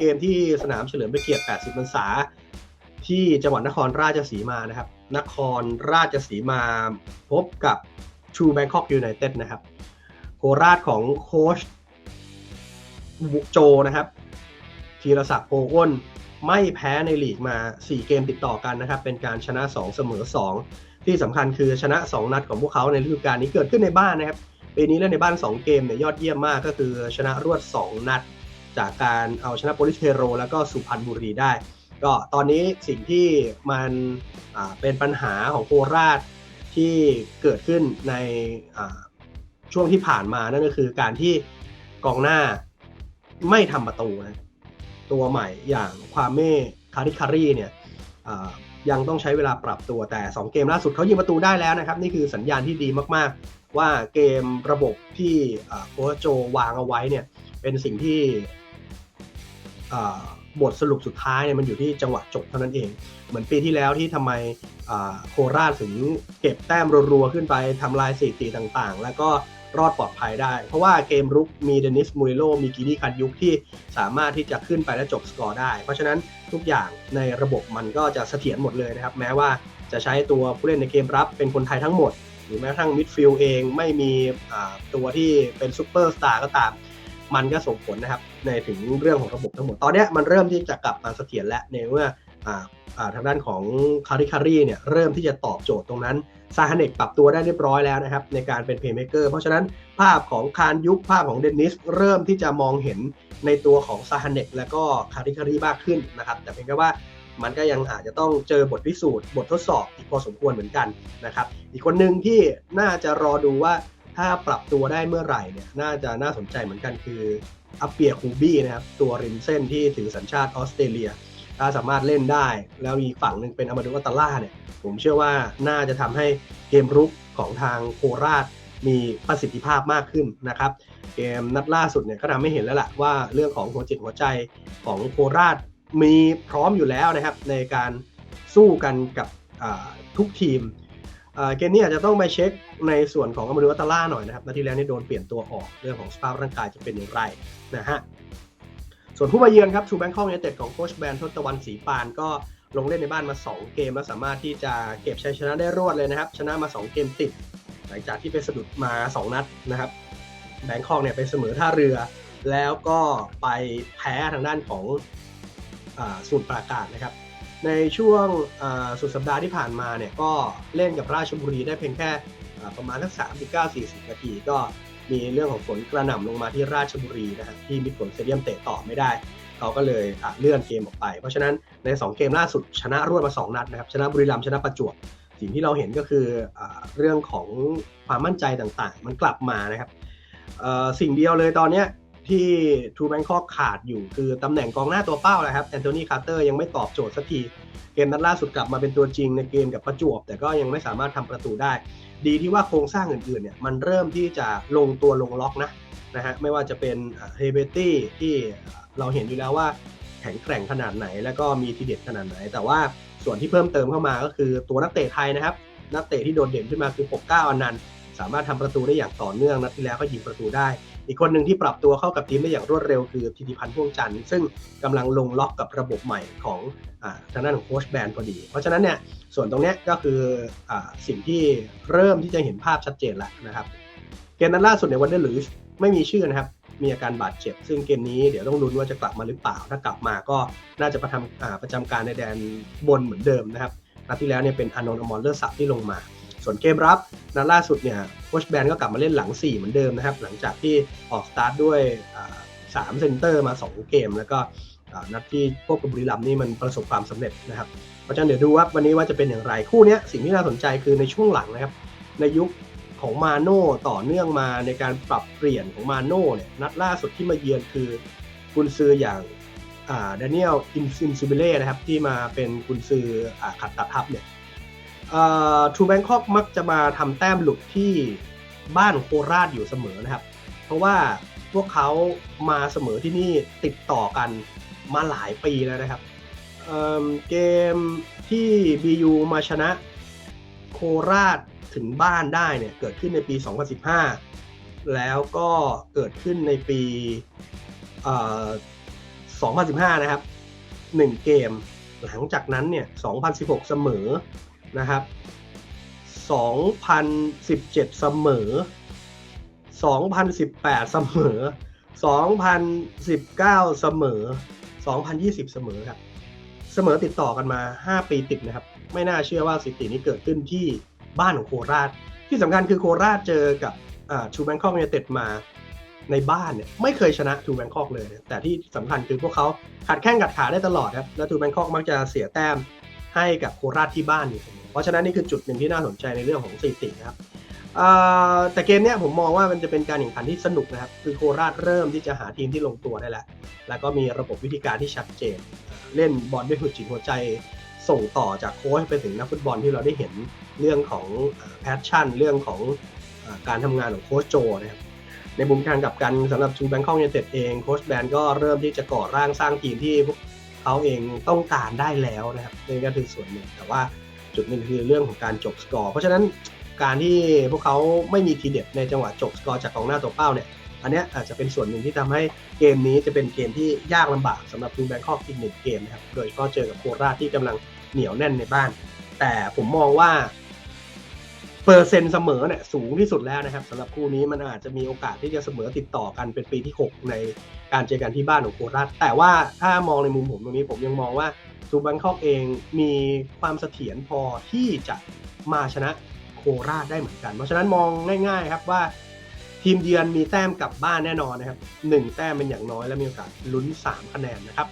เกมที่สนามเฉลิมพระเกียรติ 80พรรษา ที่จังหวัดนครราชสีมานะครับ นครราชสีมาพบกับชูแบงคอกยูไนเต็ดนะครับ โคราชของโค้ชโจนะครับธีรศักดิ์โพอ้นไม่แพ้ในลีกมา 4 เกมติดต่อกันนะครับ เป็นการชนะ 2 เสมอ 2 ที่สำคัญคือชนะ 2 นัดของพวกเขาในฤดูกาลนี้เกิดขึ้นในบ้านนะครับปีนี้เล่นในบ้าน 2 เกมเนี่ยยอดเยี่ยมมากก็คือชนะรวด 2 นัด จากการเอาชนะโปลิสเทโร แล้วก็สุพรรณบุรีได้ ก็ตอนนี้สิ่งที่มันเป็นปัญหาของโคราชที่เกิดขึ้นในช่วงที่ผ่านมานั่นก็คือการที่กองหน้าไม่ทำประตูนะตัวใหม่อย่างความเม่คาริคารีเนี่ยยังต้องใช้เวลาปรับตัวแต่ 2 เกมล่าสุดเขายิงประตูได้แล้วนะครับ นี่คือสัญญาณที่ดีมากๆ ว่าเกมระบบที่โค้ชโจวางเอาไว้เนี่ยเป็นสิ่งที่ บทสรุปสุดท้ายเนี่ยมันอยู่ที่จังหวะจบเท่านั้นเอง เหมือนปีที่แล้วที่ทำไมโคราชถึงเก็บแต้มรัวๆขึ้นไปทำลายสถิติต่างๆ แล้วก็รอดปลอดภัยได้ เพราะว่าเกมรุกมีเดนิสมูริโลมีกินี่คันยุกที่สามารถที่จะขึ้นไปและจบสกอร์ได้ เพราะฉะนั้นทุกอย่างในระบบมันก็จะเสถียรหมดเลยนะครับ แม้ว่าจะใช้ตัวผู้เล่นในเกมรับเป็นคนไทยทั้งหมด หรือแม้กระทั่งมิดฟิลด์เองไม่มีตัวที่เป็นซูเปอร์สตาร์ก็ตาม มันก็ส่งผลนะครับในถึงเรื่องของระบบทั้งหมด ตอนนี้มันเริ่มที่จะกลับมาเสถียรแล้วในเมื่อทางด้านของคาริคารีเนี่ยเริ่มที่จะตอบโจทย์ตรงนั้นซาฮาเนกปรับตัวได้เรียบร้อยแล้วนะครับในการเป็นเพย์เมเกอร์เพราะฉะนั้นภาพของคารยุคภาพของเดนนิสเริ่มที่จะมองเห็นในตัวของซาฮาเนกและก็คาริคารีมากขึ้นนะครับแต่เพียงแค่ว่ามันก็ยังอาจจะต้องเจอบทพิสูจน์ บททดสอบอีกพอสมควรเหมือนกันนะครับอีกคนหนึ่งที่น่าจะรอดูว่า ถ้าปรับตัวได้เมื่อไหร่เนี่ยน่าจะน่าสนใจเหมือนกันคืออัปเปียคูบี้นะครับตัวริมเส้นที่ถือสัญชาติออสเตรเลีย ถ้าสามารถเล่นได้ แล้วอีกฝั่งหนึ่งเป็นอามาดูอัตล่าเนี่ยผมเชื่อว่าน่าจะทำให้เกมรุกของทางโคราชมีประสิทธิภาพมากขึ้นนะครับเกมนัดล่าสุดเนี่ยก็ทำให้เห็นแล้วล่ะว่าเรื่องของหัวจิตหัวใจของโคราชมีพร้อมอยู่แล้วนะครับในการสู้กันกับทุกทีม เกมนี้อาจจะต้องไปเช็คในส่วนของอมาดูอัตล่าหน่อยนะครับนาทีแล้วนี่โดนเปลี่ยนตัวออกเรื่องของสภาพร่างกายจะเป็นอย่างไรนะฮะส่วนผู้มาเยือนครับชูแบงคอกยูไนเต็ดของโคชแบนทศตะวันศรีปานก็ลงเล่นในบ้านมา 2 เกม แล้วสามารถที่จะเก็บชัยชนะได้รวดเลยนะครับ ชนะมา 2 เกมติด หลังจากที่ไปสะดุดมา 2 นัดนะครับแบงคอกเนี่ยไปเสมอท่าเรือ แล้วก็ไปแพ้ทางด้านของสูตรปราการนะครับ ในช่วงสุดสัปดาห์ที่ผ่านมาเนี่ยก็เล่นกับราชบุรีได้เพียงแค่ประมาณสักสามสิบเก้าสี่สิบนาที ก็มีเรื่องของฝนกระหน่ำลงมาที่ราชบุรีนะครับที่มิดผลเซเดียมเตะต่อไม่ได้ เขาก็เลยเลื่อนเกมออกไป เพราะฉะนั้นใน 2 เกมล่าสุดชนะรวดมา 2 นัดนะครับชนะบุรีรัมย์ชนะประจวบสิ่งที่เราเห็นก็คืออเรื่องของความมั่นใจต่างๆ มันกลับมานะครับสิ่งเดียวเลยตอนนี้ ที่ทูแบงคอกขาดอยู่คือตำแหน่งกองหน้าตัวเป้านะครับแอนโทนีคาร์เตอร์ยังไม่ตอบโจทย์สักทีเกมนัดล่าสุดกลับมาเป็นตัวจริงในเกมกับประจวบ แต่ก็ยังไม่สามารถทำประตูได้ ดีที่ว่าโครงสร้างอื่นๆเนี่ยมันเริ่มที่จะลงตัวลงล็อกนะนะฮะไม่ว่าจะเป็นเฮเบตี้ที่เราเห็นอยู่แล้วว่าแข็งแกร่งขนาดไหน แล้วก็มีทีเด็ดขนาดไหน แต่ว่าส่วนที่เพิ่มเติมเข้ามาก็คือตัวนักเตะไทยนะครับ นักเตะที่โดดเด่นขึ้นมาคือปกเก้าอนันต์สามารถทำประตูได้อย่างต่อเนื่องนัดที่แล้วก็ยิงประตูได้ อีกคนหนึ่งที่ปรับตัวเข้ากับทีมได้อย่างรวดเร็วคือธิติพันธ์พ่วงจันทร์ซึ่งกำลังลงล็อกกับระบบใหม่ของทางด้านของโค้ชแบนพอดี เพราะฉะนั้นเนี่ยส่วนตรงนี้ก็คืออสิ่งที่เริ่มที่จะเห็นภาพชัดเจนแล้วนะครับ เกมนั้นล่าสุดในวันเดอร์ลุยส์ไม่มีชื่อนะครับ มีอาการบาดเจ็บ ซึ่งเกมนี้เดี๋ยวต้องลุ้นว่าจะกลับมาหรือเปล่า ถ้ากลับมาก็น่าจะประทำประจำการในแดนบนเหมือนเดิมนะครับนัดที่แล้วเนี่ยเป็นอานนท์อมรเลอร์สับที่ลงมา ส่วนเกมรับนัดล่าสุดเนี่ยโคชแบนก็กลับมาเล่นหลัง 4 เหมือนเดิมนะครับ หลังจากที่ออกสตาร์ทด้วยสามเซนเตอร์มา 2 เกม แล้วก็นัดที่พวกบุรีรัมนี่มันประสบความสำเร็จนะครับ เพราะฉะนั้นเดี๋ยวดูว่าวันนี้ว่าจะเป็นอย่างไรคู่นี้สิ่งที่น่าสนใจคือในช่วงหลังนะครับ ในยุคของมาโน่ต่อเนื่องมาในการปรับเปลี่ยนของมาโน่เนี่ยนัดล่าสุดที่มาเยือนคือกุนซืออย่างดานิเอลอินซินซูเบเล่นะครับที่มาเป็นกุนซืออขัดตัดทับเนี่ย ทูแบงคอกมักจะมาทำแต้มหลุดที่บ้านโคราชอยู่เสมอนะครับ เพราะว่าพวกเขามาเสมอที่นี่ติดต่อกันมาหลายปีแล้วนะครับเเกมที่ BU มาชนะโคราชถึงบ้านได้เนี่ยเกิดขึ้นในปี 2015 แล้วก็เกิดขึ้นในปี2015 นะครับ 1 เกม หลังจากนั้นเนี่ย 2016 เสมอ นะครับ2017 เสมอ 2018 เสมอ 2019 เสมอ 2020 เสมอครับ เสมอติดต่อกันมา 5 ปีติดนะครับ ไม่น่าเชื่อว่าสถิตินี้เกิดขึ้นที่บ้านของโคราช ที่สำคัญคือโคราชเจอกับชูแบงคอกยูไนเต็ดมาในบ้านเนี่ยไม่เคยชนะทูแบงคอกเลย แต่ที่สำคัญคือพวกเขาขัดแข้งขัดขาได้ตลอดครับ แล้วทูแบงคอกมักจะเสียแต้มให้กับโคราชที่บ้านอยู่เสมอ เพราะฉะนั้นนี่คือจุดหนึ่งที่น่าสนใจในเรื่องของสถิตินะครับแต่เกมเนี้ยผมมองว่ามันจะเป็นการแข่งขันที่สนุกนะครับ คือโคราชเริ่มที่จะหาทีมที่ลงตัวได้แล้ว แล้วก็มีระบบวิธีการที่ชัดเจน เล่นบอลด้วยหัวจิตหัวใจ ส่งต่อจากโค้ชไปถึงนักฟุตบอลที่เราได้เห็นเรื่องของแพชชั่น เรื่องของอการทำงานของโค้ชโจนะครับในมุมทางกับกันสำหรับชูแบงคอกยูไนเต็ดเองโค้ชแบนก็เริ่มที่จะก่อร่างสร้างทีมที่พวกเขาเองต้องการได้แล้วนะครับนี่ก็คือส่วนหนึ่งแต่ว่า จุดหนึ่งคือเรื่องของการจบสกอร์เพราะฉะนั้นการที่พวกเขาไม่มีทีเด็ดในจังหวะจบสกอร์จากกองหน้าตัวเป้าเนี่ยอันนี้อาจจะเป็นส่วนหนึ่งที่ทำให้เกมนี้จะเป็นเกมที่ยากลำบากสำหรับทูแบงคอกอีกหนึ่งเกมนะครับโดยเฉพาะเจอกับโคราชที่กำลังเหนียวแน่นในบ้าน แต่ผมมองว่า เปอร์เซ็นต์เสมอเนี่ยสูงที่สุดแล้วนะครับสำหรับคู่นี้มันอาจจะมีโอกาสที่จะเสมอติดต่อกันเป็นปีที่ 6 ในการเจอกันที่บ้านของโคราชแต่ว่าถ้ามองในมุมผมตรงนี้ผมยังมองว่าทูแบงคอกเองมีความเสถียรพอที่จะมาชนะโคราชได้เหมือนกัน เพราะฉะนั้นมองง่ายๆครับว่าทีมเยือนมีแต้มกลับบ้านแน่นอนนะครับหนึ่งแต้มเป็นอย่างน้อยและมีโอกาสลุ้น 3 คะแนนนะครับ